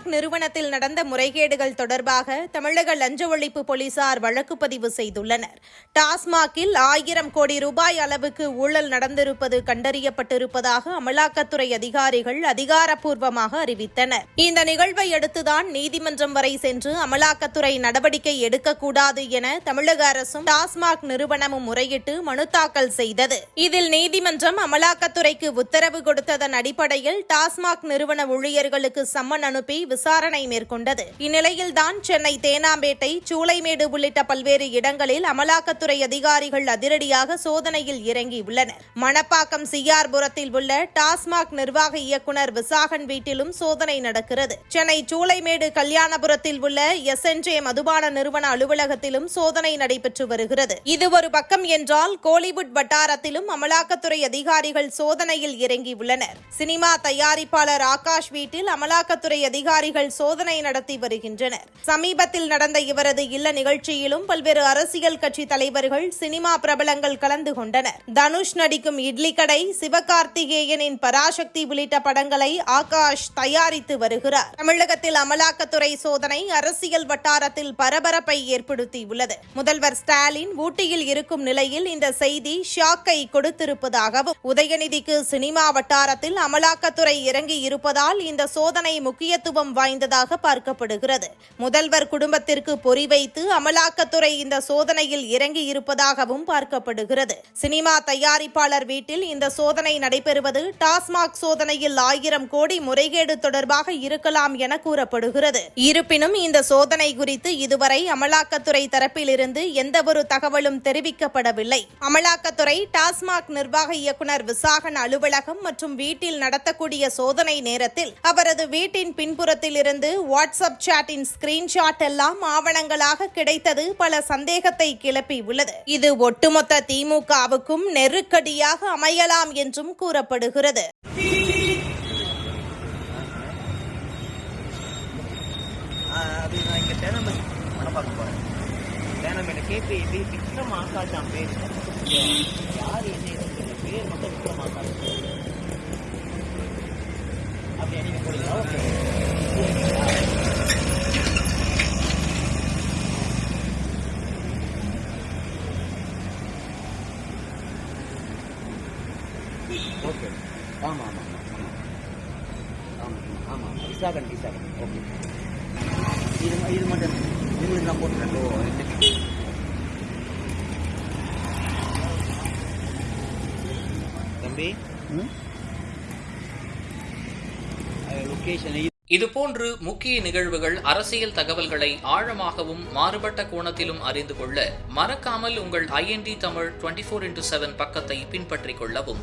டாஸ்மாக் நிறுவனத்தில் நடந்த முறைகேடுகள் தொடர்பாக தமிழக லஞ்ச ஒழிப்பு போலீசார் வழக்கு பதிவு செய்துள்ளனர். டாஸ்மாகில் ஆயிரம் கோடி ரூபாய் அளவுக்கு ஊழல் நடந்திருப்பது கண்டறியப்பட்டிருப்பதாக அமலாக்கத்துறை அதிகாரிகள் அதிகாரப்பூர்வமாக அறிவித்தனர். இந்த நிகழ்வை அடுத்துதான் நீதிமன்றம் வரை சென்று அமலாக்கத்துறை நடவடிக்கை எடுக்கக்கூடாது என தமிழக அரசும் டாஸ்மாக் நிறுவனமும் முறையிட்டு மனு தாக்கல் செய்தது. இதில் நீதிமன்றம் அமலாக்கத்துறைக்கு உத்தரவு கொடுத்ததன் அடிப்படையில் டாஸ்மாக் நிறுவன ஊழியர்களுக்கு சம்மன் அனுப்பி விசாரணை மேற்கொண்டது. இந்நிலையில்தான் சென்னை தேனாம்பேட்டை சூளைமேடு உள்ளிட்ட பல்வேறு இடங்களில் அமலாக்கத்துறை அதிகாரிகள் அதிரடியாக சோதனையில் இறங்கியுள்ளனர். மணப்பாக்கம் சிஆர்புரத்தில் உள்ள டாஸ்மாக் நிர்வாக இயக்குநர் விசாகன் வீட்டிலும் சோதனை நடக்கிறது. சென்னை சூளைமேடு கல்யாணபுரத்தில் உள்ள எஸ்என்ஜே மதுபான நிறுவன அலுவலகத்திலும் சோதனை நடைபெற்று வருகிறது. இது ஒரு பக்கம் என்றால் கோலிவுட் வட்டாரத்திலும் அமலாக்கத்துறை அதிகாரிகள் சோதனையில் இறங்கியுள்ளனர். சினிமா தயாரிப்பாளர் ஆகாஷ் வீட்டில் அமலாக்கத்துறை அதிகாரிகள் சோதனை நடத்தி வருகின்றனர். சமீபத்தில் நடந்த இவரது இல்ல நிகழ்ச்சியிலும் பல்வேறு அரசியல் கட்சி தலைவர்கள் சினிமா பிரபலங்கள் கலந்து கொண்டனர். தனுஷ் நடிக்கும் இட்லி கடை சிவகார்த்திகேயனின் பராசக்தி உள்ளிட்ட படங்களை ஆகாஷ் தயாரித்து வருகிறார். தமிழகத்தில் அமலாக்கத்துறை சோதனை அரசியல் வட்டாரத்தில் பரபரப்பை ஏற்படுத்தியுள்ளது. முதல்வர் ஸ்டாலின் ஊட்டியில் இருக்கும் நிலையில் இந்த செய்தி ஷாக்கை கொடுத்திருப்பதாகவும் உதயநிதிக்கு சினிமா வட்டாரத்தில் அமலாக்கத்துறை இறங்கி இருப்பதால் இந்த சோதனை முக்கியத்துவம் வாய்ந்ததாக பார்க்கப்படுகிறது. முதல்வர் குடும்பத்திற்கு பொறி வைத்து அமலாக்கத்துறை இந்த சோதனையில் இறங்கி இருப்பதாகவும் பார்க்கப்படுகிறது. சினிமா தயாரிப்பாளர் வீட்டில் இந்த சோதனை நடைபெறுவது டாஸ்மாக் சோதனையில் ஆயிரம் கோடி முறைகேடு தொடர்பாக இருக்கலாம் என கூறப்படுகிறது. இருப்பினும் இந்த சோதனை குறித்து இதுவரை அமலாக்கத்துறை தரப்பிலிருந்து எந்தவொரு தகவலும் தெரிவிக்கப்படவில்லை. அமலாக்கத்துறை டாஸ்மாக் நிர்வாக இயக்குநர் விசாகன் அலுவலகம் மற்றும் வீட்டில் நடத்தக்கூடிய சோதனை நேரத்தில் அவரது வீட்டின் பின்புறத்தில் இருந்து வாட்ஸ்அப் சாட்டின் ஸ்கிரீன்ஷாட் எல்லாம் ஆவணங்களாக கிடைத்தது பல சந்தேகத்தை கிளப்பி உள்ளது. இது ஒட்டுமொத்த திமுகவுக்கும் நெருக்கடியாக அமையலாம் என்றும் கூறப்படுகிறது. அது நான் இங்கே தேனம்பேடு மணப்பாக்கம் போகிறேன் தேனம்பேடு கேபிஐபி விக்ரம் ஆகாஷாம் பேர். யார் என்ன பேர்? மட்டும் விக்ரம் ஆகாஷ் ஓகே ஆமாம் ஆமாம் ஆமாம் ஆமாம் ஆமாம் விசாகன் விசாகன். ஓகே இது இது மட்டும் உங்களுக்கு நான் போட்டுறேன். ஓ என்ன? தம்பி? லொக்கேஷன் இதுபோன்று முக்கிய நிகழ்வுகள் அரசியல் தகவல்களை ஆழமாகவும் மாறுபட்ட கோணத்திலும் அறிந்து கொள்ள மறக்காமல் உங்கள் IND Tamil twenty four into seven பக்கத்தை பின்பற்றிக் கொள்ளவும்.